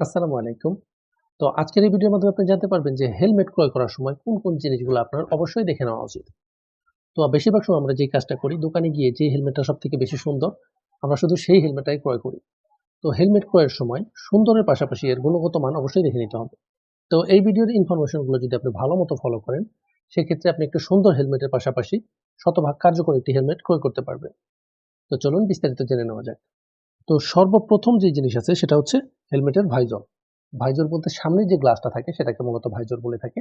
আসসালামু আলাইকুম। তো আজকের এই ভিডিওর মাধ্যমে আপনি জানতে পারবেন যে হেলমেট ক্রয় করার সময় কোন কোন জিনিসগুলো আপনার অবশ্যই দেখে নেওয়া উচিত। তো বেশিরভাগ সময় আমরা যে কাজটা করি, দোকানে গিয়ে যে হেলমেটটা সব থেকে বেশি সুন্দর, আমরা শুধু সেই হেলমেটটাই ক্রয় করি। তো হেলমেট ক্রয়ের সময় সুন্দরের পাশাপাশি এর গুণগত মান অবশ্যই দেখে নিতে হবে। তো এই ভিডিওর ইনফরমেশনগুলো যদি আপনি ভালো মতো ফলো করেন, সেক্ষেত্রে আপনি একটু সুন্দর হেলমেটের পাশাপাশি শতভাগ কার্যকর একটি হেলমেট ক্রয় করতে পারবেন। তো চলুন বিস্তারিত জেনে নেওয়া যাক। তো সর্বপ্রথম যে জিনিস আছে সেটা হচ্ছে হেলমেটের ভাইজর। ভাইজর বলতে সামনে যে গ্লাসটা থাকে সেটাকে মূলত ভাইজর বলে থাকে।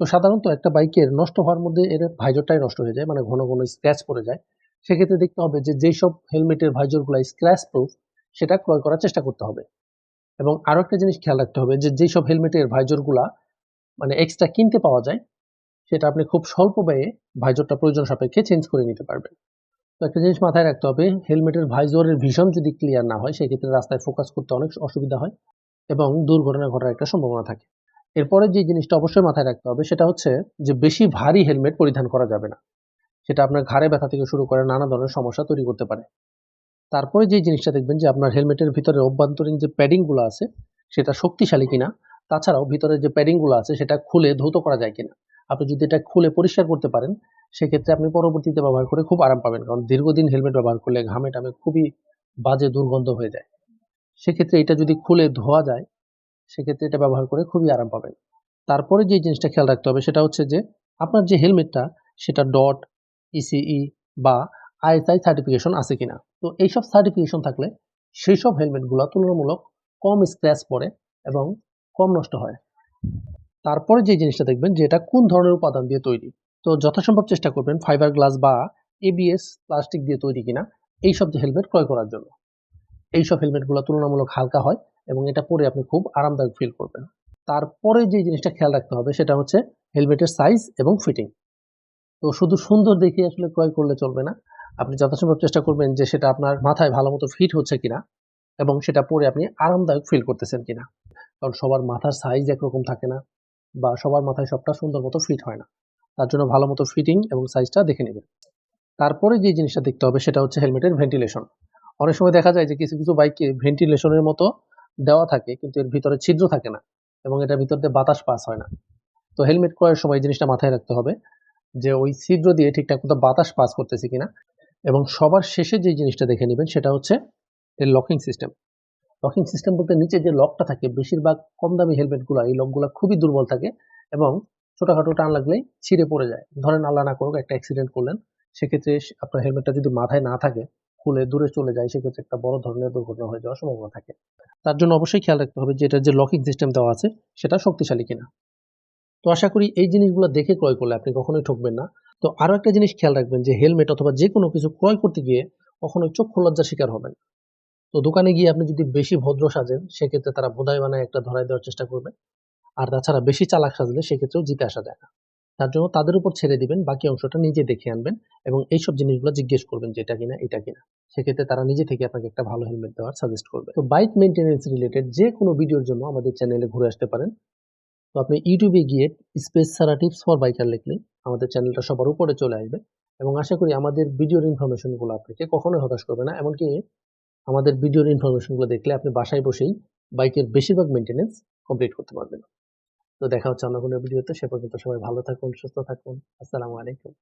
তো সাধারণত একটা বাইকের নষ্ট হওয়ার মধ্যে এর ভাইজরটাই নষ্ট হয়ে যায় মানে ঘন ঘন স্ক্র্যাচ পড়ে যায়। সেক্ষেত্রে দেখতে হবে যে যেই সব হেলমেটের ভাইজরগুলো স্ক্র্যাচ প্রুফ সেটা ক্রয় করার চেষ্টা করতে হবে। এবং আরও একটা জিনিস খেয়াল রাখতে হবে যে যেই সব হেলমেটের ভাইজরগুলা মানে এক্সট্রা কিনতে পাওয়া যায়, সেটা আপনি খুব স্বল্প ব্যয়ে ভাইজরটা প্রয়োজন সাপেক্ষে চেঞ্জ করে নিতে পারবেন। তো একটা জিনিস মাথায় রাখতে হবে, হেলমেটের ভাইজরের ভিশন যদি ক্লিয়ার না হয়, সেক্ষেত্রে রাস্তায় ফোকাস করতে অনেক অসুবিধা হয় এবং দুর্ঘটনা ঘটার একটা সম্ভাবনা থাকে। এরপরে যে জিনিসটা অবশ্যই মাথায় রাখতে হবে, সেটা হচ্ছে যে বেশি ভারী হেলমেট পরিধান করা যাবে না। সেটা আপনার ঘাড়ে ব্যথা থেকে শুরু করে নানা ধরনের সমস্যা তৈরি করতে পারে। তারপরে যে জিনিসটা দেখবেন যে আপনার হেলমেটের ভিতরে অভ্যন্তরীণ যে প্যাডিংগুলো আছে, সেটা শক্তিশালী কিনা, তাছাড়াও ভিতরে যে প্যাডিংগুলো আছে, সেটা খুলে ধৌত করা যায় কিনা। আপনি যদি এটা খুলে পরিষ্কার করতে পারেন, সেক্ষেত্রে আপনি পরবর্তীতে ব্যবহার করে খুব আরাম পাবেন। কারণ দীর্ঘদিন হেলমেট ব্যবহার করলে ঘামে টামে খুবই বাজে দুর্গন্ধ হয়ে যায়। সেক্ষেত্রে এটা যদি খুলে ধোয়া যায়, সেক্ষেত্রে এটা ব্যবহার করে খুবই আরাম পাবেন। তারপরে যে জিনিসটা খেয়াল রাখতে হবে, সেটা হচ্ছে যে আপনার যে হেলমেটটা সেটা ডট ইসিই বা আইএসআই সার্টিফিকেশন আছে কিনা। তো এইসব সার্টিফিকেশন থাকলে সেই সব হেলমেটগুলো তুলনামূলক কম স্ক্র্যাচ পড়ে এবং কম নষ্ট হয়। তারপরে যে জিনিসটা দেখবেন যে এটা কোন ধরনের উপাদান দিয়ে তৈরি। তো যথাসম্ভব চেষ্টা করবেন ফাইবার গ্লাস বা এবিএস প্লাস্টিক দিয়ে তৈরি কিনা। এইসব যে হেলমেট ক্রয় করার জন্য। এইসব হেলমেটগুলো তুলনামূলক হালকা হয় এবং এটা পরে আপনি খুব আরামদায়ক ফিল করবেন। তারপরে যে জিনিসটা খেয়াল রাখতে হবে সেটা হচ্ছে হেলমেটের সাইজ এবং ফিটিং তো শুধু সুন্দর দেখে আসলে ক্রয় করলে চলবে না। আপনি যথাসম্ভব চেষ্টা করবেন যে সেটা আপনার মাথায় ভালো মতো ফিট হচ্ছে কিনা এবং সেটা পরে আপনি আরামদায়ক ফিল করতেছেন কিনা। কারণ সবার মাথার সাইজ একরকম থাকে না। বা সবার মাথায় সবটা সুন্দর মতো ফিট হয় না। তার জন্য ভালো মতো ফিটিং এবং সাইজটা দেখে নেবেন তারপরে যে জিনিসটা দেখতে হবে সেটা হচ্ছে হেলমেটের ভেন্টিলেশন অনেক সময় দেখা যায় যে কিছু কিছু বাইকে ভেন্টিলেশনের মতো দেওয়া থাকে কিন্তু এর ভিতরে ছিদ্র থাকে না এবং এটার ভিতর দিয়ে বাতাস পাস হয় না। তো হেলমেট ক্রয়ের সময় জিনিসটা মাথায় রাখতে হবে যে ওই ছিদ্র দিয়ে ঠিকঠাক মতো বাতাস পাস করতেছে কিনা এবং সবার শেষে যে জিনিসটা দেখে নেবেন সেটা হচ্ছে এর লকিং সিস্টেম লকিং সিস্টেম বলতে নিচে যে লকটা থাকে, বেশিরভাগ কম দামি হেলমেটগুলো এই লকগুলো খুবই দুর্বল থাকে এবং ছোটোখাটো টান লাগলেই ছিঁড়ে পড়ে যায়। ধরেন আল্লাহ না করুক একটা অ্যাক্সিডেন্ট করলেন, সেক্ষেত্রে আপনার হেলমেটটা যদি মাথায় না থাকে, খুলে দূরে চলে যায়, সেক্ষেত্রে একটা বড় ধরনের দুর্ঘটনা হয়ে যাওয়ার সম্ভাবনা থাকে। তার জন্য অবশ্যই খেয়াল রাখতে হবে যে এটার যে লকিং সিস্টেম দেওয়া আছে, সেটা শক্তিশালী কিনা। তো আশা করি এই জিনিসগুলো দেখে ক্রয় করলে আপনি কখনোই ঠকবেন না। তো আরও একটা জিনিস খেয়াল রাখবেন যে হেলমেট অথবা যে কোনো কিছু ক্রয় করতে গিয়ে কখনোই চক্ষু লজ্জার শিকার হবেন তো দোকানে গিয়ে আপনি যদি বেশি ভদ্র সাজেন, সেক্ষেত্রে তারা বোধাই বানায় একটা ধরাই দেওয়ার চেষ্টা করবে। আর তাছাড়া বেশি চালাক সাজলে সেক্ষেত্রেও জিতে আসা যায় না। তার জন্য তাদের উপর ছেড়ে দিবেন, বাকি অংশটা নিজে দেখে আনবেন এবং এইসব জিনিসগুলো জিজ্ঞেস করবেন যে এটা কিনা এটা কিনা। সেক্ষেত্রে তারা নিজে থেকে আপনাকে একটা ভালো হেলমেট দেওয়ার সাজেস্ট করবে। তো বাইক মেনটেন্যান্স রিলেটেড যে কোনো ভিডিওর জন্য আমাদের চ্যানেলে ঘুরে আসতে পারেন। তো আপনি ইউটিউবে গিয়ে স্পেস সারা টিপস ফর বাইকার লিখলে আমাদের চ্যানেলটা সবার উপরে চলে আসবে এবং আশা করি আমাদের ভিডিওর ইনফরমেশনগুলো আপনাকে কখনোই হতাশ করবে না। এমনকি আমাদের ভিডিওর ইনফরমেশনগুলো দেখলে আপনি বাসায় বসেই বাইকের বেশিরভাগ মেনটেন্যান্স কমপ্লিট করতে পারবেন। তো দেখা হচ্ছে অন্য কোনো ভিডিওতে, সে পর্যন্ত সবাই ভালো থাকুন, সুস্থ থাকুন। আসসালামু আলাইকুম।